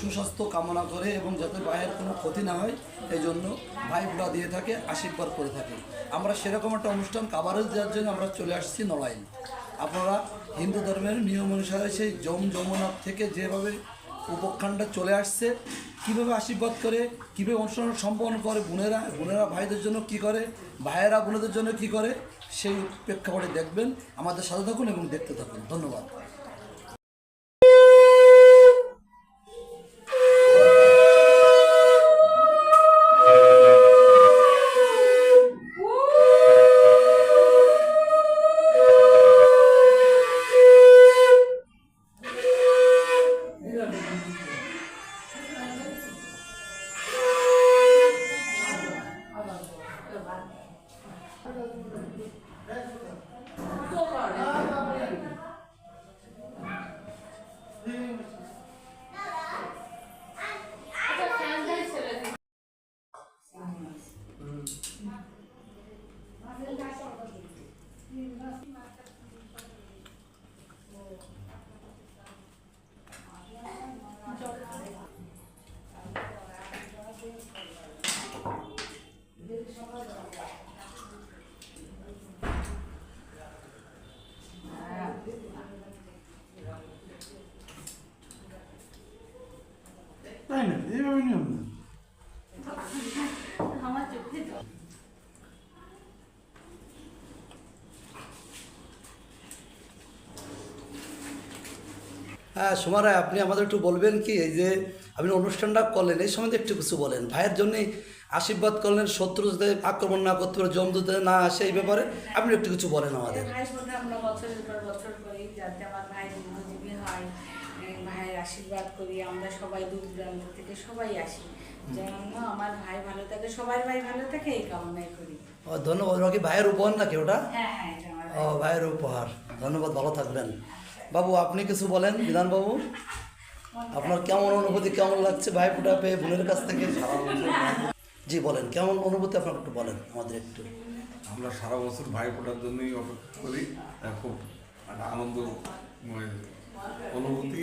সুস্বাস্থ্য কামনা করে এবং যাতে ভাইয়ের কোনো ক্ষতি না হয় এই জন্য ভাই ফোঁটা দিয়ে থাকে, আশীর্বাদ করে থাকে। আমরা সেরকম একটা অনুষ্ঠান কাভারেজ দেওয়ার জন্য আমরা চলে আসছি নড়াইল আপনারা হিন্দু ধর্মের নিয়ম অনুসারে সেই যম যমুনার থেকে যেভাবে উপখ্যানটা চলে আসছে, কীভাবে আশীর্বাদ করে, কীভাবে অনুষ্ঠান সম্পন্ন করে বোনেরা বোনেরা ভাইদের জন্য কি করে, ভাইয়েরা বোনেদের জন্য কি করে, সেই প্রেক্ষাপটে দেখবেন। আমাদের সাথে থাকুন এবং দেখতে থাকুন। ধন্যবাদ। Gracias. তাই না এইভাবে নিয়ম না আমার চোখে হ্যাঁ সুমারা আপনি আমাদের একটু বলবেন কি এই যে আপনি অনুষ্ঠানটা করলেন এই সম্বন্ধে একটু কিছু বলেন। ভাইয়ের জন্যই আশীর্বাদ করলেন শত্রু যাতে আক্রমণ না করতে পারে জম যাতে না আসে এই ব্যাপারে আপনি একটু কিছু বলেন আমাদের। ভাই আমরা বছরের পর বছর করি যাতে আমার ভাই দীর্ঘজীবী হয় এ, ভাইয়ের আশীর্বাদ করি আমরা সবাই দূর দূরান্ত থেকে সবাই আসি। যেন আমার ভাই ভালো থাকে সবার ভাই ভালো থাকে এই কামনাই করি। ও, ধন্যবাদ। ওরা কি ভাইয়ের উপহার নাকি ওটা? হ্যাঁ হ্যাঁ ও ভাইয়ের উপহার। ধন্যবাদ ভালো থাকবেন। বাবু আপনি কিছু বলেন বিধান বাবু আপনার কেমন অনুভূতি কেমন লাগছে ভাই ফুটা পেয়ে বোনের কাছ থেকে? জি বলেন কেমন অনুভূতি আপনার একটু বলেন আমাদের একটু। আমরা সারা বছর ভাই ফোটার জন্যই অপেক্ষা করি। খুব একটা আনন্দময় অনুভূতি।